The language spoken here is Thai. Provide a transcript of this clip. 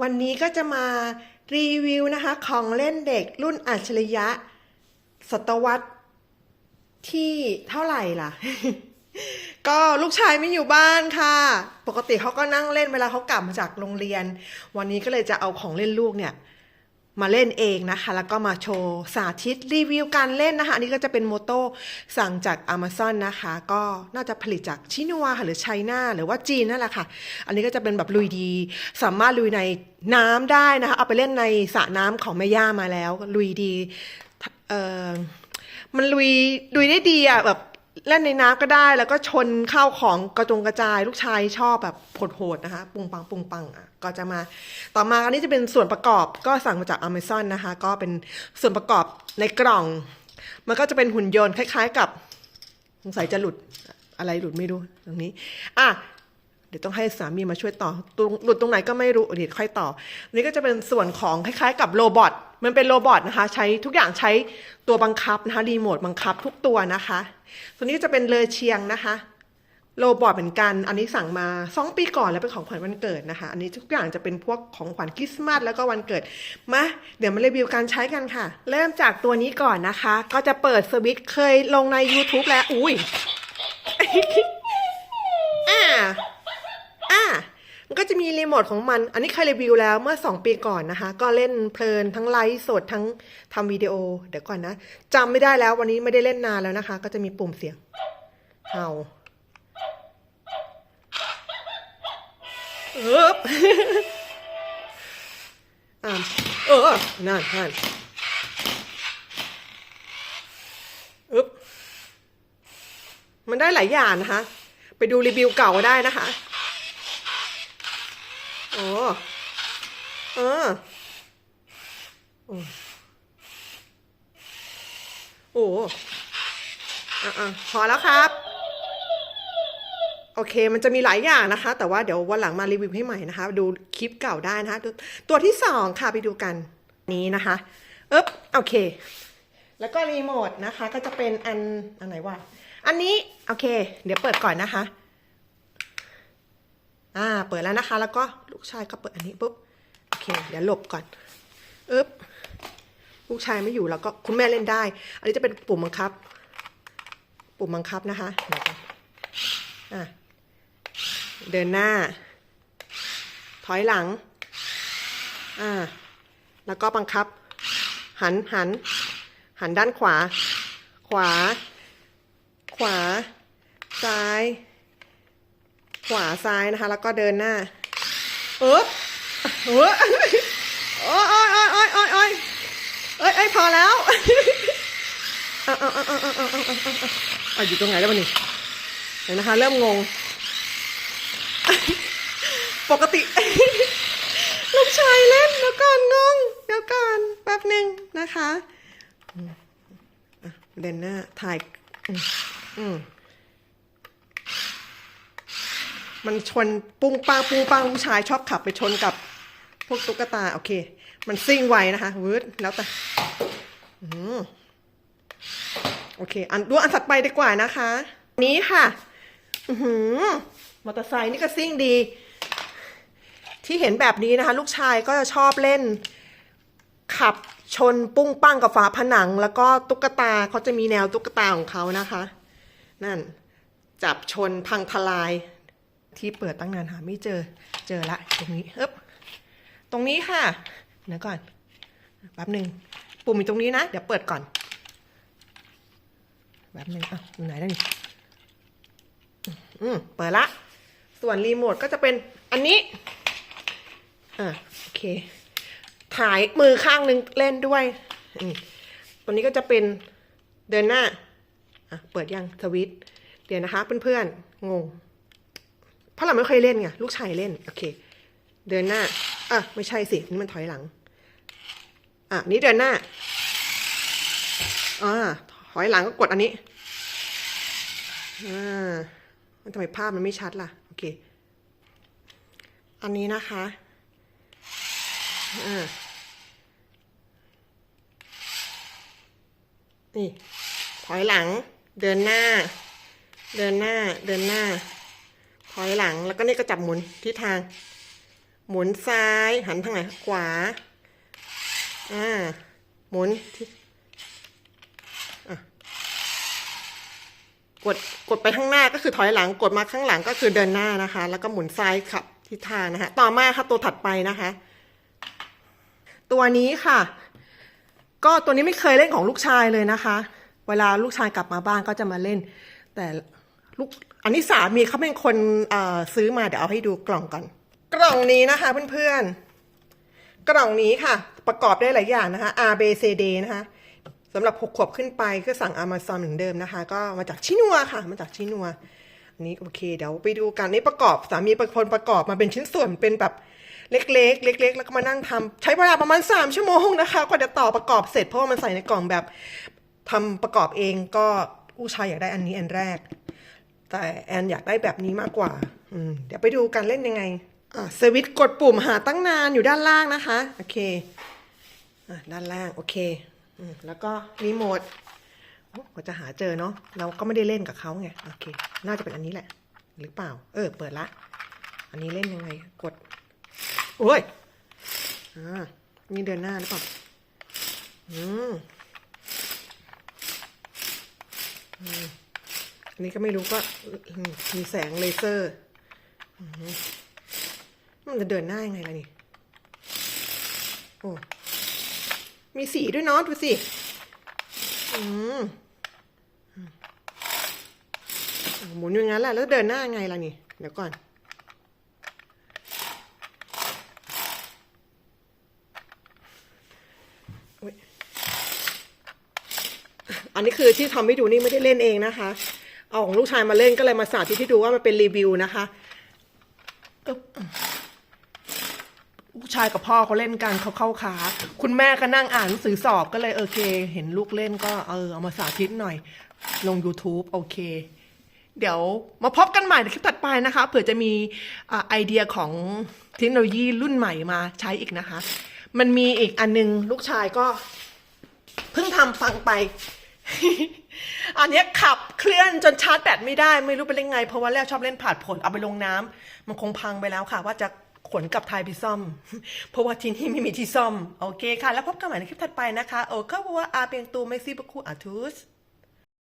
วันนี้ก็จะมารีวิวนะคะของเล่นเด็กรุ่นอัจฉริยะ ศตวรรษที่เท่าไหร่ล่ะ ก็ลูกชายไม่อยู่บ้านค่ะ ปกติเขาก็นั่งเล่นเวลาเขากลับมาจากโรงเรียน วันนี้ก็เลยจะเอาของเล่นลูกเนี่ย มาเล่นเองนะคะ แล้วก็มาโชว์สาธิตรีวิวการเล่นนะคะ อันนี้ก็จะเป็นโมโต้สั่งจาก Amazon นะคะ ก็น่าจะผลิตจากชินัวค่ะหรือไชน่าหรือว่าจีนนั่นแหละค่ะ อันนี้ก็จะเป็นแบบลุยดี สามารถลุยในน้ำได้นะคะ เอาไปเล่นในสระน้ำของแม่ย่ามาแล้วลุยดี เออมันลุยลุยได้ดีอะแบบ เล่นในน้ำก็ได้แล้วก็ชนเข้าของกระจงกระจาย ลูกชายชอบแบบโหดๆนะคะ ปุงปังปุงปังอะก็จะมา ต่อมาอันนี้จะเป็นส่วนประกอบก็สั่งมาจาก Amazon นะคะ ก็เป็นส่วนประกอบในกล่อง มันก็จะเป็นหุ่นยนต์คล้าย ๆ กับสงสัยจะหลุดอะไรหลุดไม่รู้ตรงนี้ อะเดี๋ยวต้องให้สามีมาช่วยต่อตรงหลุดตรงไหนก็ไม่รู้เดี๋ยวค่อยต่อนนี้ก็จะเป็นส่วนของคล้ายๆ กับโรบอท มันเป็นโรบอทนะคะ ใช้ทุกอย่างใช้ตัวบังคับนะคะรีโมทบังคับทุกตัวนะคะ ตัวนี้จะเป็นเลอเชียงนะคะโรบอทเหมือนกัน อันนี้สั่งมาสองปีก่อนแล้วเป็นของขวัญวันเกิดนะคะ อันนี้ทุกอย่างจะเป็นพวกของขวัญคริสต์มาสแล้วก็วันเกิด มา เดี๋ยวมารีวิวการใช้กันค่ะ เริ่มจากตัวนี้ก่อนนะคะ ก็จะเปิดสวิตช์เคยลงใน YouTube แล้ว อุ้ย อ่า อ่า มันก็จะมี รีโมทของมัน อันนี้เคยรีวิวแล้วเมื่อ 2 ปีก่อนนะคะ ก็เล่นเพลินทั้งไลฟ์สดทั้งทำวิดีโอ เดี๋ยวก่อนนะจำไม่ได้แล้ววันนี้ไม่ได้เล่นนานแล้วนะคะ ก็จะมีปุ่มเสียงเห่าเอออ่าเออนั่นนั่นอึ๊บมันได้หลายอย่างนะคะ ไปดูรีวิวเก่าได้นะคะ โอ้เออโอ้โอ้อะอะพอแล้วครับ โอเค มันจะมีหลายอย่างนะคะ แต่ว่าเดี๋ยววันหลังมารีวิวให้ใหม่นะคะ ดูคลิปเก่าได้นะคะตัวตัวที่สองค่ะไปดูกันนี้นะคะเอ๊บโอเค แล้วก็รีโมทนะคะ ก็จะเป็นอันอันไหนวะ อันนี้ โอเค เดี๋ยวเปิดก่อนนะคะ อ่า เปิดแล้วนะคะ แล้วก็ลูกชายก็เปิดอันนี้ปุ๊บ โอเค เดี๋ยวหลบก่อนอึ๊บ ลูกชายไม่อยู่แล้วก็คุณแม่เล่นได้ อันนี้จะเป็นปุ่มบังคับ ปุ่มบังคับนะคะเดี๋ยวก่อนอะเดินหน้า ถอยหลัง อ่า แล้วก็บังคับ หันหัน หันด้านขวา ขวา ขวา ซ้าย ขวาซ้ายนะคะ แล้วก็เดินหน้าเออเออโอ้ยโอ้ยโอ้ยโอ้ยโอ้ยโอ้ยเอ้ยเอ้ยพอแล้วเอาเอาเอาเอาเอาเอาเอาเอาเอาอยู่ตรงไหนแล้วมันนี่เห็นนะคะ เริ่มงง ปกติ ลูกชายเล่นเดี๋ยวก่อนงงเดี๋ยวก่อนแป๊บหนึ่งนะคะอืมอะเดินหน้าถ่าย อืมอื มันชนปุ้งปังปุ้งปังผู้ชายชอบขับไปชนกับพวกตุ๊กตา โอเค มันซิ่งไวนะคะวืดแล้วแต่โอเค อันดูอันถัดไปดีกว่านะคะ นี้ค่ะอือมอเตอร์ไซค์นี่ก็ซิ่งดี ที่เห็นแบบนี้นะคะ ลูกชายก็จะชอบเล่น ขับชนปุ้งปังกับฝาผนัง แล้วก็ตุ๊กตาเขาจะมีแนวตุ๊กตาของเขานะคะ นั่น จับชนพังทลาย ที่เปิดตั้งนานหาไม่เจอเจอละตรงนี้เอ๊บตรงนี้ค่ะเดี๋ยวก่อนแป๊บหนึ่งปุ่มอยู่ตรงนี้นะเดี๋ยวเปิดก่อนแป๊บหนึ่งอะอยู่ไหนแล้วนี่อืมเปิดละ ส่วนรีโมทก็จะเป็นอันนี้อะโอเคถ่ายมือข้างหนึ่งเล่นด้วยอืมตัวนี้ก็จะเป็นเดินหน้า อะ เปิดยังสวิตเดี๋ยวนะคะเพื่อนๆงง ราะเราไม่เคยเล่นไงลูกชายเล่น โอเค เดินหน้าอะไม่ใช่สิ นี่มันถอยหลัง อะ นี่เดินหน้าอ่าถอยหลังก็กดอันนี้อ่ามันทำไมภาพมันไม่ชัดล่ะ โอเค อันนี้นะคะอ่านี่ ถอยหลัง เดินหน้า เดินหน้า เดินหน้า ถอยหลังแล้วก็นี่ก็จับหมุนทิศทาง หมุนซ้ายหันทางไหนขวาอ่าหมุนกดกดไปข้างหน้าก็คือถอยหลังกดมาข้างหลังก็คือเดินหน้านะคะ แล้วก็หมุนซ้ายขับทิศทางนะคะ ต่อมาค่ะตัวถัดไปนะคะ ตัวนี้ค่ะ ก็ตัวนี้ไม่เคยเล่นของลูกชายเลยนะคะ เวลาลูกชายกลับมาบ้านก็จะมาเล่น แต่ลูก อันนี้สามีเขาเป็นคนซื้อมาเดี๋ยวเอาให้ดูกล่องก่อน กล่องนี้นะคะเพื่อนๆ กล่องนี้ค่ะ ประกอบได้หลายอย่างนะคะ R B C D นะคะสำหรับ6ขวบขึ้นไปก็สั่ง Amazon เหมือนเดิมนะคะ ก็มาจากชินัวค่ะ มาจากชินัวอันนี้โอเค เดี๋ยวไปดูกันนี่ประกอบสามีเป็นคนประกอบมาเป็นชิ้นส่วนเป็นแบบเล็กๆ เล็ก ๆ แล้วก็มานั่งทำใช้เวลาประมาณ 3 ชั่วโมงนะคะกว่าจะต่อประกอบเสร็จเพราะว่ามันใส่ในกล่องแบบทำประกอบเองก็ผู้ชายอยากได้อันนี้อันแรก แต่แอนอยากได้แบบนี้มากกว่าอืมเดี๋ยวไปดูกันเล่นยังไงอ่าสวิตกดปุ่มหาตั้งนานอยู่ด้านล่างนะคะ โอเคอ่าด้านล่าง โอเคอืมแล้วก็รีโมทโอ้กว่าจะหาเจอเนาะ เราก็ไม่ได้เล่นกับเขาไง โอเค น่าจะเป็นอันนี้แหละ หรือเปล่า เออ เปิดละ อันนี้เล่นยังไง กด โอ้ย อ่า นี่เดินหน้าหรือเปล่า อืมอัน นี้ก็ไม่รู้ก็มีแสงเลเซอร์มันจะเดินหน้ายังไงล่ะนี่ โอ้ มีสีด้วยเนาะดูสิ อืมหมุนอย่างนั้นแหละแล้วเดินหน้ายังไงล่ะนี่ เดี๋ยวก่อนอันนี้คือที่ทำให้ดูนี่ไม่ได้เล่นเองนะคะ เอาของลูกชายมาเล่นก็เลยมาสาธิตให้ดูว่ามันเป็นรีวิวนะคะลูกชายกับพ่อเขาเล่นกันเขาเข้าขา คุณแม่ก็นั่งอ่านหนังสือสอบก็เลยโอเค เห็นลูกเล่นก็เออเอามาสาธิตหน่อย ลง YouTube โอเค เดี๋ยวมาพบกันใหม่ในคลิปถัดไปนะคะเผื่อจะมีอไอเดียของเทคโนโลยีรุ่นใหม่มาใช้อีกนะคะ มันมีอีกอันนึงลูกชายก็เพิ่งทำฟังไป อันนี้ขับเคลื่อนจนชาร์จแบตไม่ได้ไม่รู้เป็นยังไง เพราะว่าแล้วชอบเล่นผาดผลเอาไปลงน้ำมันคงพังไปแล้วค่ะ ว่าจะขนกลับไทยไปซ่อม เพราะว่าที่นี่ไม่มีที่ซ่อม โอเคค่ะ แล้วพบกันใหม่ในคลิปถัดไปนะคะ โอเคเพราะว่าอาเปียงตูไม่ซีบคูอาทูส